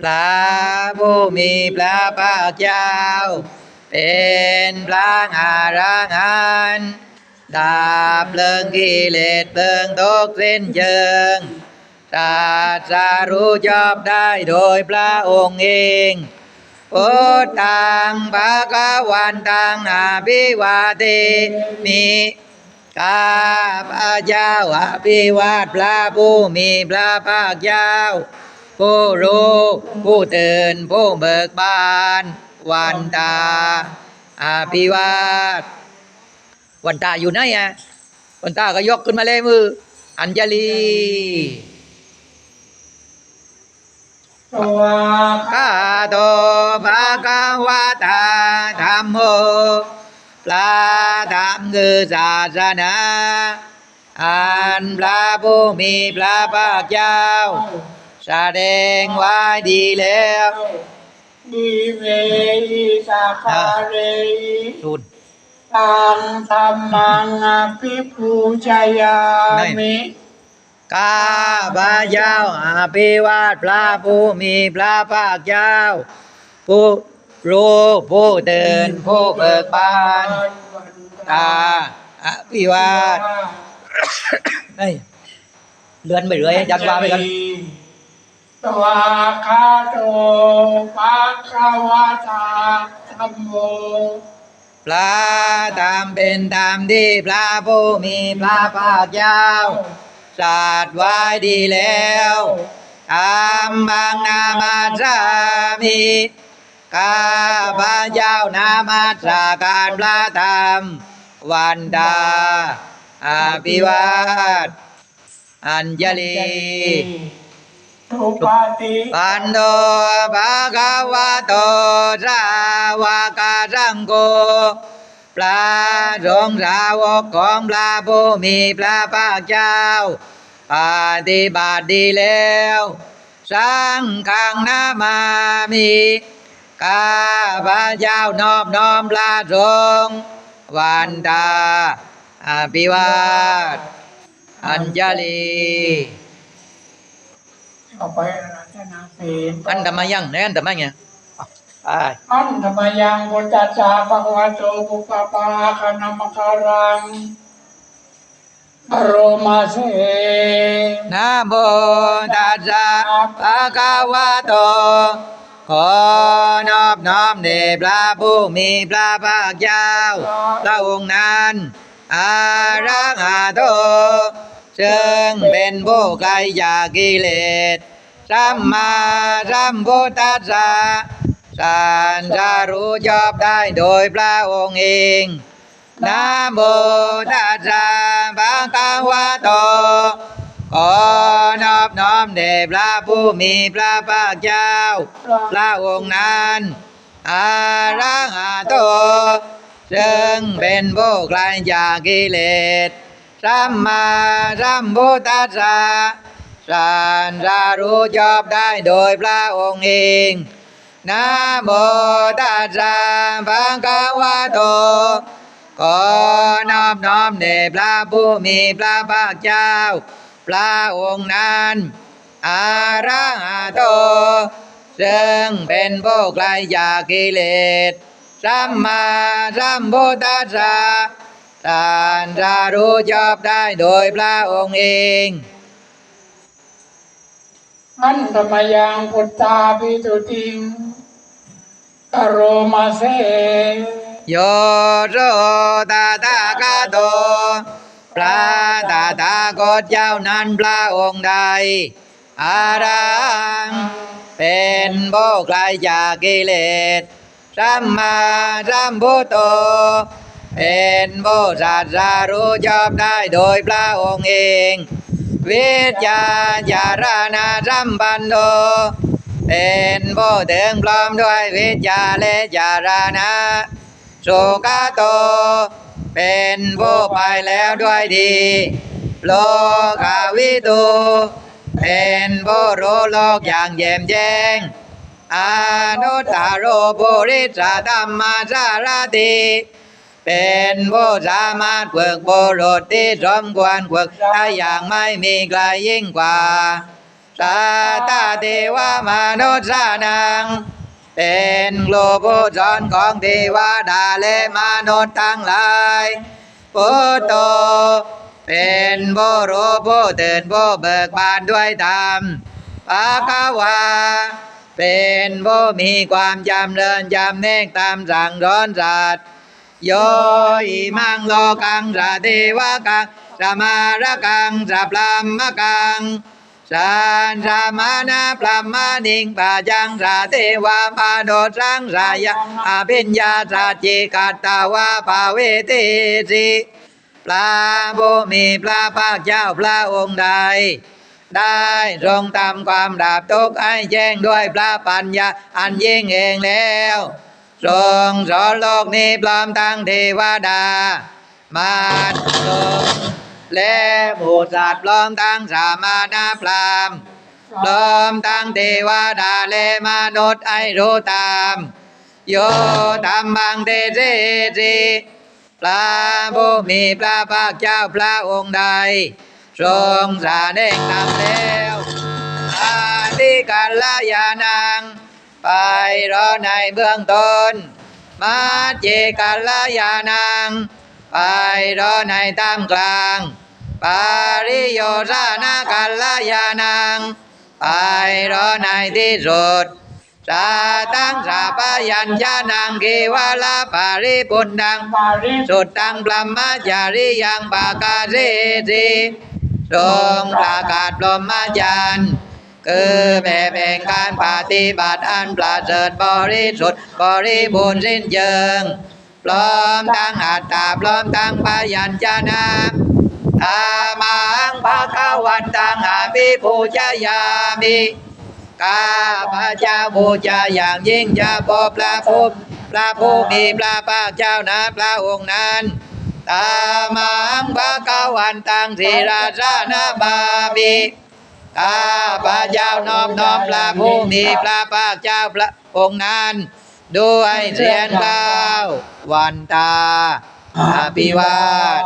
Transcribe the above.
พระผู้มีพระภาคเจ้า เป็นพระอารังหันต์ดาบเลิงกิเลสเพลิงตกเส้นเชิงตรัสรู้ชอบได้โดยพระองค์เองพุทธังภะคะวันตังอาภิวาเทมิข้าพระเจ้าอภิวาทพระผู้มีพระภาคเจ้า ผู้รู้ผู้ตื่นผู้เบิกบาน วันตาอาภิวาทวันตาอยู่ไหนอะวันตาก็ยกขึ้นมาเลยมือ อัญญลีตัวข้าโตภะคะวะตาธรรมโมพระธรรมคือศาสนาอันพระผู้มีพระภาคเจ้า แสดงไว้ดีแล้วดีเวอิสาคาเรศูนย์ตังธรรมังอภิปูชยามิข้าพระเจ้าอาภิวาทพระผู้มีพระภาคเจ้า ผู้รู้ผู้ตื่นผู้เบิกบานตาอภิวาทนี่เลื่อนไปเรื่อยจัดว่าไปกัน ตัวคาโตภะคะวะตาธัมโมพระธรรมเป็นธรรมที่พระผู้มีพระภาคเจ้าตรัสไว้ดีแล้วธรรมังนามาสามิข้าพระเจ้านามาสาการพระธรรมวันดาอภิวาทอัญญลี ทุปาติปันโดภะคะวะโตสาวกสังโฆพระสงฆ์สาวกของพระผู้มีพระภาคเจ้าปฏิบัติดีแล้วสังฆังนามามิข้าพระเจ้านอบน้อมพระสงฆ์วันตาอภิวาทอัญญลี เอาไปรัตนาศีลอันทำไมยังไหนอันทำไมไงไปอันธรรมยังพุทธัสสะภะคะวะโตปุพพะปาคะนัมมะคารังอโรมาเสนะโมตัสสะภะคะวะโตขอนอบน้อมแด่พระผู้มีพระภาคเจ้าพระองค์นั้นอารังอาโต ซึ่งเป็นผู้ไกลจากกิเลสสัมมาสัมพุทธัสสะสันจะรู้ชอบได้โดยพระองค์เองนะโมตัสสะภะคะวะโตขอนอบน้อมแด่พระผู้มีพระภาคเจ้า พระองค์นั้นอารังอาโตซึ่งเป็นผู้ไกลจากกิเลส สัมมาสัมพุทธัสสะสันจะรู้ชอบได้โดยพระองค์เองนะโมตัสสะภะคะวะโตขอนอบน้อมแด่พระผู้มีพระภาคเจ้า พระองค์นั้นอารังอาโต ซึ่งเป็นผู้ไกลจากกิเลสสัมมาสัมพุทธัสสะ ท่านจะรู้ชอบได้โดยพระองค์เองอันธรรมยังพุทธาภิตุติงอโรมาเสโยโรตาตากาโตพระตาตากตเจ้านั้นพระองค์ใดอารังเป็นโบไกลจากกิเลสสัมมาสัมพุทโธ เป็นโบสัตสารู้ชอบได้โดยพระองค์เอง วิจาจารณาสัมปันโนเป็นผู้ถึงพร้อมด้วยวิจาและจารณะสุขโต เป็นผู้ไปแล้วด้วยดี โลกาวิตูเป็นผู้รู้โลกอย่างแจ่มแจ้งอนุตตรโรปุริสธรรมสารติ เป็นผู้สามารถฝึกบุรุษที่สมควรฝึกได้อย่างไม่มีใครยิ่งกว่าสาตาเทวมนุษย์สานัง เป็นโลกผู้สอนของเทวดาและมนุษย์ทั้งหลายพุทโธเป็นผู้รู้ผู้ตื่นผู้เบิกบานด้วยธรรมภาวาเป็นผู้มีความจำเริญจำเนกตามสั่งสอนสัตว์ โยอิมังโลกังสะเทวกังสมาระกังสะพรามะกังสันสามานาพรามะนิงปะจังสะเทวาปาโดสังสายะอภิญญาสัจจิกัตตาวาภาเวติสิพระบุมีพระภาคเจ้าพระองค์ใด ได้ทรงทำความดับทุกข์ให้แจ้งด้วยพระปัญญาอันยิ่งเองแล้ว ทรงสอนโลกนี้พร้อมทั้งเทวดา มาทรงและหมูสัตว์พร้อมทั้งสามานาพรามพร้อมทั้งเทวดาและมนุษย์ให้รู้ตาม โยธรรมังเตเสสิพระผู้มีพระภาคเจ้าพระองค์ใด ทรงสาเดงนำแล้วอาทิกัลยานัง ไปรอในเบื้องต้นมาเจกัลยานัง ไปรอในตามกลาง ปาริโยสานากัลยานัง ไปรอในที่สุดสาตังสาปยัญชานังเกวาลาปาริปุณดังสุดตังปรมมจาริยังปากาเสสิทรงประกาศพรหมจรรย์ คือแบบแห่งการปฏิบัติอันประเสริฐบริสุทธิ์บริบูรณ์สิ้นเชิงพร้อมทั้งอัตตาพร้อมทั้งพยัญชนะอามังภาควันตังอาภิปูชยามิข้าพระเจ้าบูชาอย่างยิ่งจะพบพระภูมิพระผู้มีพระภาคเจ้านะพระองค์นั้นตามังภะกวันตังสีราชานาบามิ ข้าพระเจ้าน้อมน้อมพระผู้มีพระภาคเจ้าพระองค์นั้น ด้วยเสียงกล่าววันตาอภิวาท